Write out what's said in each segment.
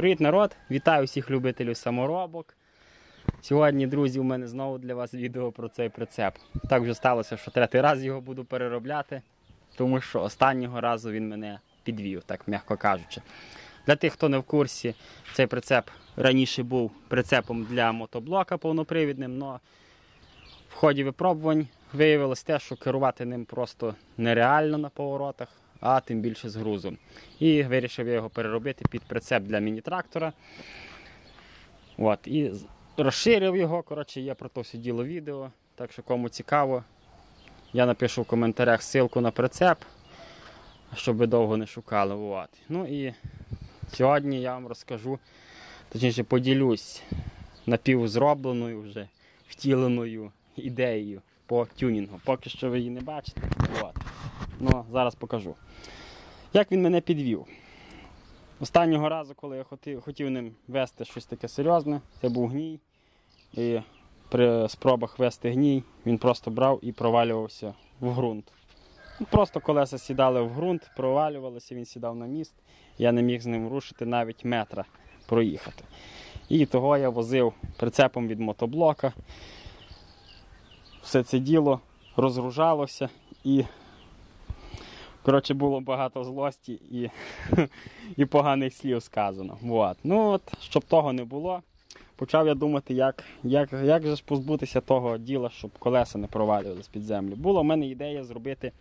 Привіт, народ! Вітаю всіх любителів саморобок. Сьогодні, друзі, у мене знову для вас відео про цей прицеп. Так вже сталося, що третій раз його буду переробляти, тому що останнього разу він мене підвів, так м'яко кажучи. Для тих, хто не в курсі, цей прицеп раніше був прицепом для мотоблока повнопривідним, але в ході випробувань виявилось те, що керувати ним просто нереально на поворотах, а тим більше з грузом. І вирішив я його переробити під прицеп для міні-трактора. От, і розширив його. Коротше, є про то все діло відео. Так що кому цікаво, я напишу в коментарях ссылку на прицеп, щоб ви довго не шукали. От. Ну і сьогодні я вам розкажу, точніше поділюсь напівзробленою вже втіленою ідеєю по тюнінгу. Поки що ви її не бачите. Ну, зараз покажу. Як він мене підвів? Останнього разу, коли я хотів, хотів ним вести щось таке серйозне, це був гній. І при спробах вести гній він просто брав і провалювався в ґрунт. Ну, Просто колеса сідали в ґрунт, провалювалися, він сідав на міст. Я не міг з ним рушити навіть метра проїхати. І того я возив прицепом від мотоблока. Все це діло розгружалося і Коротше, було багато злості і, і поганих слів сказано. Вот. Ну от, щоб того не було, почав я думати, як, як, як же ж позбутися того діла, щоб колеса не провалювалися під землю. Була в мене ідея зробити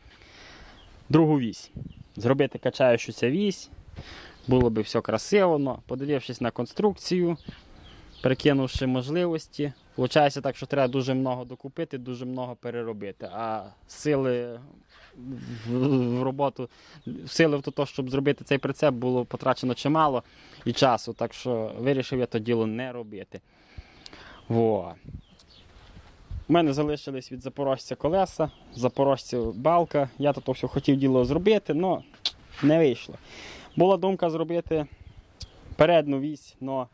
другу вісь. Зробити качаючуся вісь. Було би все красиво, але подивившись на конструкцію, перекинувши можливості. Получається так, що треба дуже много докупити, дуже много переробити. А сили в, роботу, сили в то, щоб зробити цей прицеп, було потрачено чимало і часу, так що вирішив я то діло не робити. Во. У мене залишились від запорожця колеса, запорожця балка. Я то все хотів діло зробити, але не вийшло. Була думка зробити передню вісь, але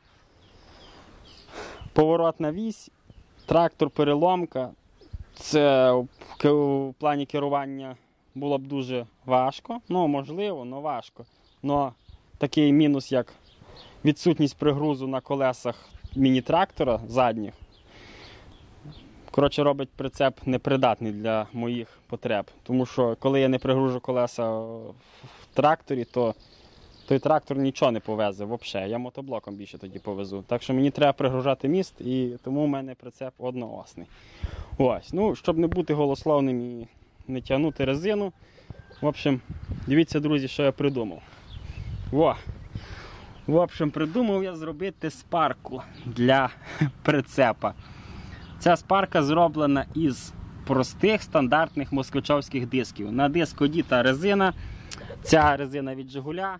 поворотна вісь, трактор переломка. Це в плані керування було б дуже важко. Ну, можливо, але важко. Но такий мінус, як відсутність пригрузу на колесах міні-трактора задніх. Коротше, робить прицеп непридатний для моїх потреб. Тому що коли я не пригружу колеса в тракторі, то той трактор нічого не повезе взагалі. Я мотоблоком більше тоді повезу. Так що мені треба пригружати міст, і тому в мене прицеп одноосний. Ось. Ну, щоб не бути голословним і не тягнути резину. В общем, дивіться, друзі, що я придумав. Во. В общем, придумав я зробити спарку для прицепа. Ця спарка зроблена із простих стандартних москвичовських дисків. На диску діта резина. Ця резина від Жигуля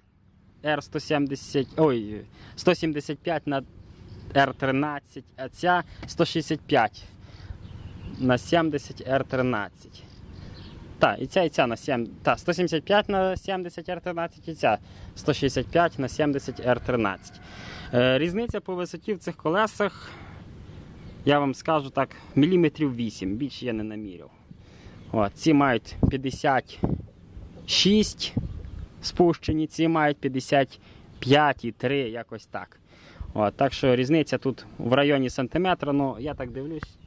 R170, ой, 175 на R13, а ця 165 на 70 R13. Так, і ця, і ця на 7, та, 175 на 70 R13 і ця 165 на 70 R13. Е, різниця по висоті в цих колесах, я вам скажу так, міліметрів 8, більше я не наміряв. От, ці мають 56 спущені, ці мають 55,3, якось так. От, так що різниця тут в районі сантиметра, ну я так дивлюсь,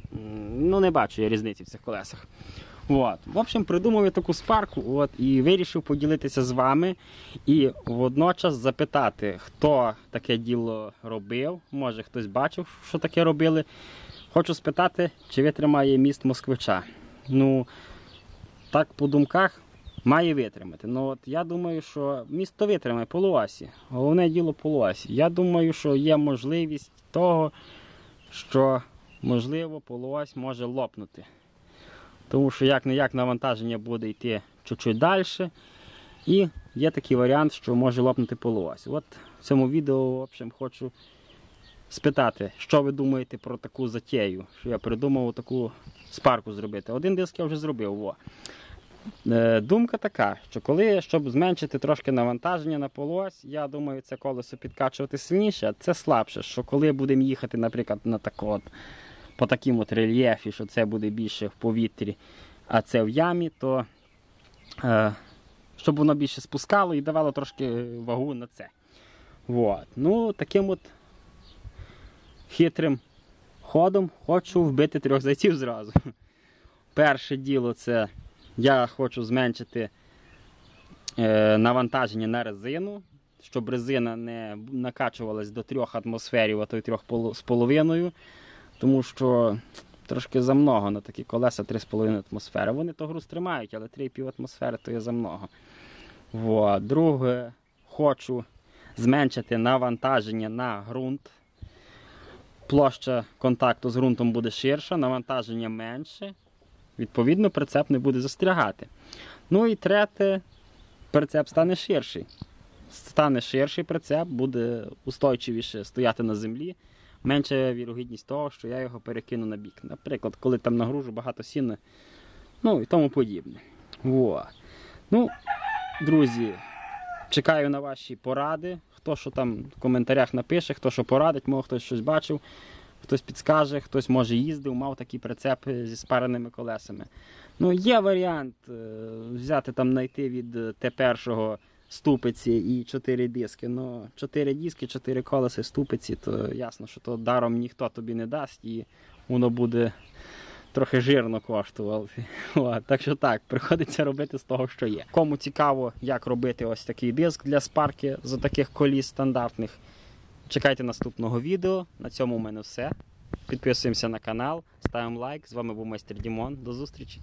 ну не бачу я різниці в цих колесах. От. В общем, придумав я таку спарку от, і вирішив поділитися з вами і водночас запитати, хто таке діло робив. Може хтось бачив, що таке робили. Хочу спитати, чи витримає міст москвича. Ну, так по думках має витримати. Ну от я думаю, що місто витримає полуасі. Головне діло полуасі. Я думаю, що є можливість того, що можливо полуось може лопнути. Тому що як не як навантаження буде йти чуть-чуть далі. І є такий варіант, що може лопнути полуось. От в цьому відео в общем, хочу спитати, що ви думаєте про таку затею, що я придумав таку спарку зробити. Один диск я вже зробив. Во. Е, Думка така, що коли, щоб зменшити трошки навантаження на полось, я думаю, це колесо підкачувати сильніше, це слабше. Що коли будемо їхати, наприклад, на так от, по таким от рельєфі, що це буде більше в повітрі, а це в ямі, то е, щоб воно більше спускало і давало трошки вагу на це. Вот. Ну, таким от хитрим ходом хочу вбити трьох зайців зразу. Перше діло це я хочу зменшити е, навантаження на резину, щоб резина не накачувалась до 3 атмосферів, а то й 3,5. Тому що трошки замного на такі колеса 3,5 атмосфери. Вони то груз тримають, але 3,5 атмосфери то є замного. Вот. Друге, хочу зменшити навантаження на ґрунт. Площа контакту з ґрунтом буде ширша, навантаження менше. Відповідно, прицеп не буде застрягати. Ну і третє, прицеп стане ширший. Стане ширший прицеп, буде устойчивіше стояти на землі. Менша вірогідність того, що я його перекину на бік. Наприклад, коли там нагружу багато сіна, ну і тому подібне. Во. Ну, друзі, чекаю на ваші поради. Хто що там в коментарях напише, хто що порадить, може хтось щось бачив, хтось підскаже, хтось може їздив, мав такі прицепи зі спареними колесами. Ну, є варіант е, взяти там, знайти від е, Т1 ступиці і 4 диски. Ну, 4 диски, 4 колеса ступиці, то ясно, що то даром ніхто тобі не дасть і воно буде трохи жирно коштувати. Так що так, приходиться робити з того, що є. Кому цікаво, як робити ось такий диск для спарки з таких коліс стандартних. Чекайте наступного відео. На цьому у мене все. Підписуємося на канал, ставимо лайк. З вами був майстер Дімон. До зустрічі!